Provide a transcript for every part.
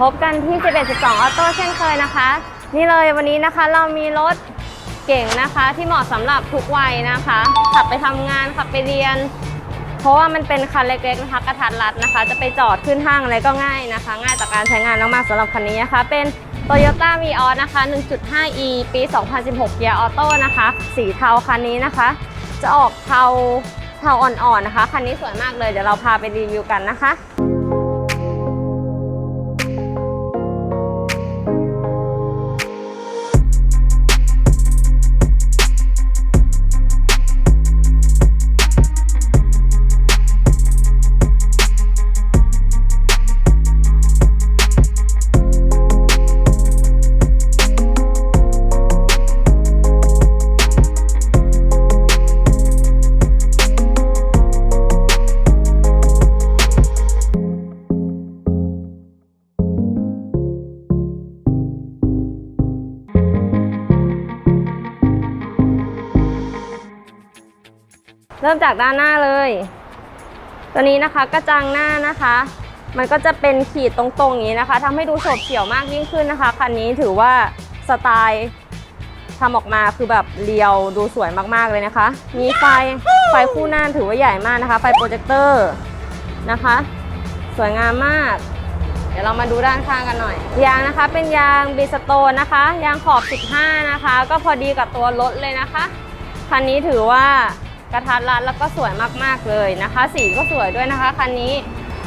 พบกันที่ 11 12 ออโต้เช่นเคยนะคะ นี่เลยวันนี้นะคะเรามีรถเก่งนะคะที่เหมาะสำหรับทุกวัยนะคะ ขับไปทำงานขับไปเรียน เพราะว่ามันเป็นคันเล็กๆนะคะกระทัดรัดนะคะ จะไปจอดขึ้นห้างอะไรก็ง่ายนะคะ ง่ายต่อการใช้งานมากๆสำหรับคันนี้นะคะ เป็น Toyota v ีออนะคะ 1.5e ปี 2016 เกียร์ออโต้นะคะ สีเทาคันนี้นะคะ จะออกเทาเทาอ่อนๆนะคะคันนี้สวยมากเลยเดี๋ยวเราพาไปรีวิวกันนะคะ เริ่มจากด้านหน้าเลย ตัวนี้นะคะกระจังหน้านะคะ มันก็จะเป็นขีดตรงๆอย่างนี้นะคะทำให้ดูโฉบเฉี่ยวมากยิ่งขึ้นนะคะคันนี้ถือว่าสไตล์ทำออกมาคือแบบเรียวดูสวยมากๆเลยนะคะ มีไฟไฟคู่หน้าถือว่าใหญ่มากนะคะ ไฟโปรเจคเตอร์นะคะ สวยงามมาก เดี๋ยวเรามาดูด้านข้างกันหน่อย ยางนะคะเป็นยางบิสโตนนะคะ ยางขอบ 15 นะคะ ก็พอดีกับตัวรถเลยนะคะ คันนี้ถือว่า กระทัดรัดแล้วก็สวยมากๆเลยนะคะ สีก็สวยด้วยนะคะคันนี้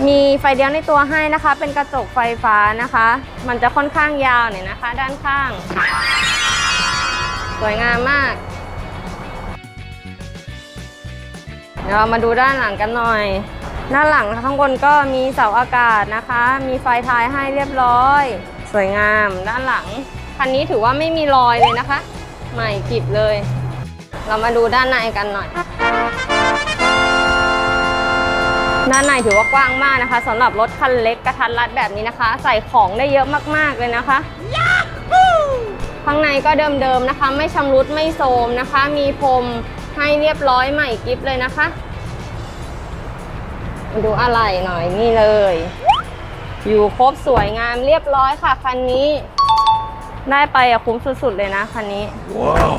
มีไฟเลี้ยวในตัวให้นะคะ เป็นกระจกไฟฟ้านะคะ มันจะค่อนข้างยาวหน่อยนะคะ ด้านข้าง สวยงามมาก เดี๋ยวเรามาดูด้านหลังกันหน่อยหน้าหลังข้างบนก็มีเสาอากาศนะคะ มีไฟท้ายให้เรียบร้อย สวยงามด้านหลังคันนี้ถือว่าไม่มีรอยเลยนะคะ ใหม่กริบเลย เรามาดูด้านในกันหน่อย ด้านในถือว่ากว้างมากนะคะสำหรับรถคันเล็กกระทัดรัดแบบนี้นะคะ ใส่ของได้เยอะมากๆเลยนะคะข้างในก็เดิมๆนะคะ ไม่ชำรุดไม่โทรมนะคะ มีพรมให้เรียบร้อยใหม่กิฟเลยนะคะมาดูอะไรหน่อยนี่เลย อยู่ครบสวยงามเรียบร้อยค่ะคันนี้ได้ไปอะคุ้มสุดๆเลยนะคันนี้ Wow.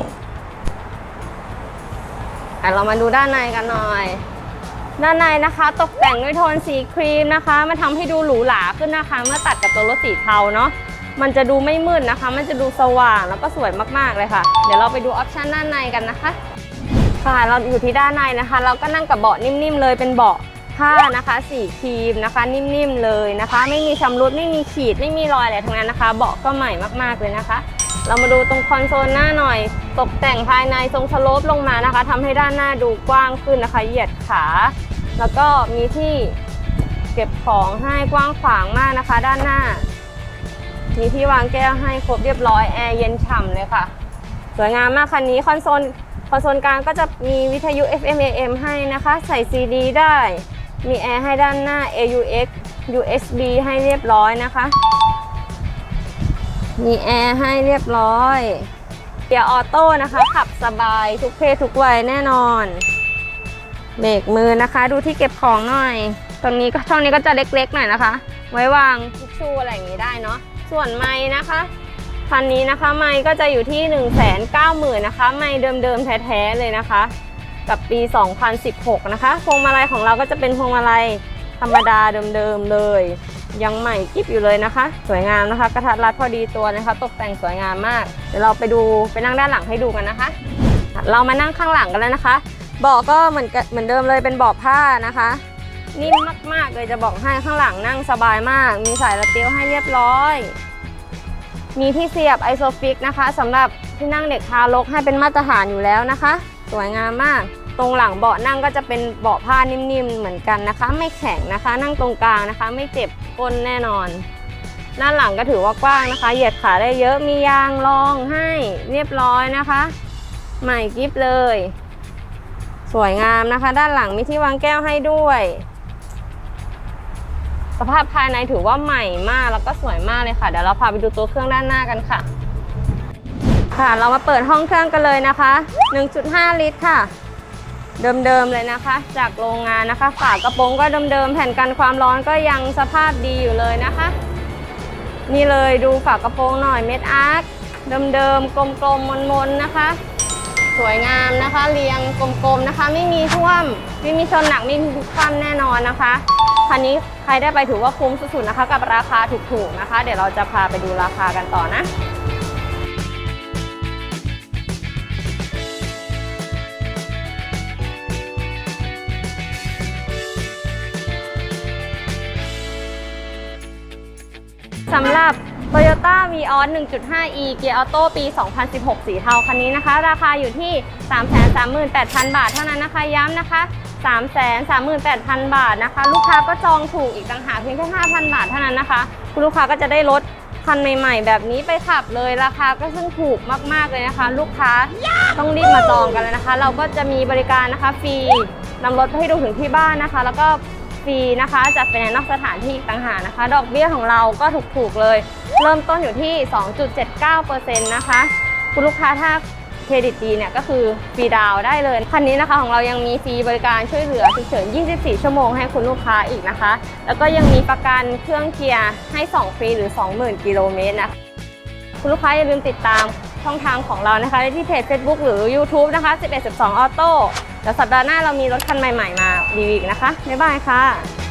อะเรามาดูด้านในกันหน่อย ด้านในนะคะตกแต่งด้วยโทนสีครีมนะคะมันทำให้ดูหรูหราขึ้นนะคะ เมื่อตัดกับตัวรถสีเทาเนาะมันจะดูไม่มืดนะคะ มันจะดูสว่างแล้วก็สวยมากๆเลยค่ะ เดี๋ยวเราไปดูออปชันด้านในกันนะคะ ค่ะเราอยู่ที่ด้านในนะคะ เราก็นั่งกับเบาะนิ่มๆเลยเป็นเบาะผ้านะคะสีครีมนะคะ นิ่มๆเลยนะคะ ไม่มีชำรุดไม่มีขีดไม่มีรอยอะไรทั้งนั้นนะคะ เบาะก็ใหม่มากๆเลยนะคะ เรามาดูตรงคอนโซลหน้าหน่อย ตกแต่งภายในทรงสโลปลงมานะคะทำให้ด้านหน้าดูกว้างขึ้นนะคะ เหยียดขา แล้วก็มีที่เก็บของให้กว้างขวางมากนะคะ ด้านหน้า มีที่วางแก้วให้ครบเรียบร้อยแอร์เย็นฉ่ำเลยค่ะ สวยงามมากคันนี้คอนโซลคอนโซลกลางก็จะมีวิทยุ FM AM ให้นะคะ ใส่ CD ได้ มีแอร์ให้ด้านหน้า AUX USB ให้เรียบร้อยนะคะ มีแอร์ให้เรียบร้อยเกียร์ออโต้นะคะ ขับสบายทุกเพศทุกวัยแน่นอนเบรกมือนะคะ ดูที่เก็บของหน่อย ตรงนี้ก็ช่องนี้ก็จะเล็กๆหน่อยนะคะ ไว้วางทิชชู่อะไรอย่างนี้ได้เนาะส่วนไม้นะคะคันนี้นะคะไม้ก็จะอยู่ที่ 1 9 0 0 0 0นะคะไม้เดิมๆแท้ๆเลยนะคะ กับปี 2016 นะคะพวงมาลัยของเราก็จะเป็นพวงมาลัยธรรมดาเดิมๆเลย ยังใหม่กิ๊บอยู่เลยนะคะ สวยงามนะคะ กระทัดรัดพอดีตัวนะคะ ตกแต่งสวยงามมาก เดี๋ยวเราไปดูไปนั่งด้านหลังให้ดูกันนะคะ เรามานั่งข้างหลังกันแล้วนะคะเบาะก็เหมือนกันเหมือนเดิมเลยเป็นเบาะผ้านะคะนิ่มมากๆเลยจะบอกให้ข้างหลังนั่งสบายมาก มีสายระเตียวให้เรียบร้อย มีที่เสียบไอโซฟิกนะคะสำหรับที่นั่งเด็กทารกให้เป็นมาตรฐานอยู่แล้วนะคะ สวยงามมาก ตรงหลังเบาะนั่งก็จะเป็นเบาะผ้านิ่มๆเหมือนกันนะคะ ไม่แข็งนะคะ นั่งตรงกลางนะคะ ไม่เจ็บก้นแน่นอน ด้านหลังก็ถือว่ากว้างนะคะ เหยียดขาได้เยอะมียางรองให้เรียบร้อยนะคะ ใหม่กิฟเลย สวยงามนะคะ ด้านหลังมีที่วางแก้วให้ด้วยสภาพภายในถือว่าใหม่มากแล้วก็สวยมากเลยค่ะ เดี๋ยวเราพาไปดูตัวเครื่องด้านหน้ากันค่ะ ค่ะ เรามาเปิดห้องเครื่องกันเลยนะคะ 1.5 ลิตรค่ะ เดิมๆเลยนะคะ จากโรงงานนะคะ ฝากระโปรงก็เดิมๆแผ่นกันความร้อนก็ยังสภาพดีอยู่เลยนะคะ นี่เลยดูฝากระโปรงหน่อยเม็ดอาร์คเดิมๆกลมๆมนๆนะคะ สวยงามนะคะ เรียงกลมๆนะคะ ไม่มีท่วมไม่มีชนหนักไม่มีคว่ำแน่นอนนะคะคันนี้ใครได้ไปถือว่าคุ้มสุดๆนะคะ กับราคาถูกๆนะคะ เดี๋ยวเราจะพาไปดูราคากันต่อนะ สำหรับ Toyota Vios 1.5e เกียร์ออโต้ปี 2016 สีเทาคันนี้นะคะ ราคาอยู่ที่ 338,000 บาทเท่านั้นนะคะ ย้ำนะคะ 338,000 บาทนะคะ ลูกค้าก็จองถูกอีกต่างหากเพียงแค่ 5,000 บาทเท่านั้นนะคะ คุณลูกค้าก็จะได้รถคันใหม่ ๆ แบบนี้ไปขับเลยราคาก็ซึ่งถูกมาก ๆ เลยนะคะ ลูกค้าต้องรีบมาจองกันเลยนะคะ เราก็จะมีบริการนะคะฟรีนำรถไปให้ดูถึงที่บ้านนะคะ แล้วก็ รีนะคะจัดไปในนอกสถานที่อีกต่างหากนะคะ ดอกเบี้ยของเราก็ถูกๆเลย เริ่มต้นอยู่ที่ 2.79%นะคะ คุณลูกค้าถ้าเครดิตดีเนี่ยก็คือฟรีดาวได้เลย คันนี้นะคะของเรายังมีฟรีบริการช่วยเหลือฉุกเฉิน 24 ชั่วโมงให้คุณลูกค้าอีกนะคะ แล้วก็ยังมีประกันเครื่องเกียร์ให้ 2 ฟรีหรือ 20,000 กิโลเมตรนะคะคุณลูกค้าอย่าลืมติดตาม ช่องทางของเรานะคะได้ที่เพจ Facebook หรือ YouTube นะคะ 1112 Auto เดี๋ยวสัปดาห์หน้าเรามีรถคันใหม่ ๆ มารีวิวอีกนะคะ บ๊ายบายค่ะ